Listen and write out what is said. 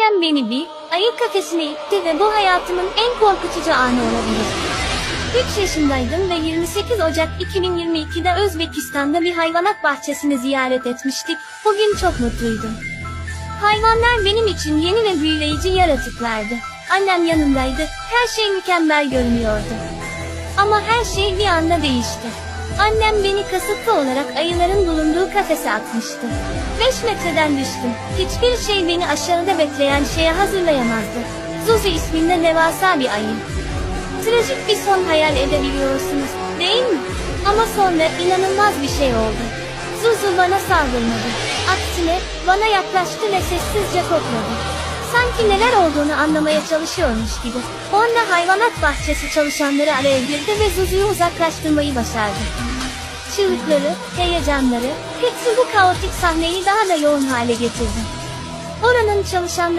Annem beni bir ayı kafesine itti ve bu hayatımın en korkutucu anı olabilir. 3 yaşındaydım ve 28 Ocak 2022'de Özbekistan'da bir hayvanat bahçesini ziyaret etmiştik. Bugün çok mutluydum. Hayvanlar benim için yeni ve büyüleyici yaratıklardı. Annem yanındaydı, her şey mükemmel görünüyordu. Ama her şey bir anda değişti. Annem beni kasıtlı olarak ayıların bulunduğu kafese atmıştı. 5 metreden düştüm. Hiçbir şey beni aşağıda bekleyen şeye hazırlayamazdı. Zuzi isminde devasa bir ayı. Trajik bir son hayal edebiliyorsunuz, değil mi? Ama sonra inanılmaz bir şey oldu. Zuzu bana saldırmadı. Aksine bana yaklaştı ve sessizce kokladı. Sanki neler olduğunu anlamaya çalışıyormuş gibi. Onda hayvanat bahçesi çalışanları araya girdi ve Zuzu'yu uzaklaştırmayı başardı. Çığlıkları, heyecanları, hepsi bu kaotik sahneyi daha da yoğun hale getirdi. Oranın çalışanları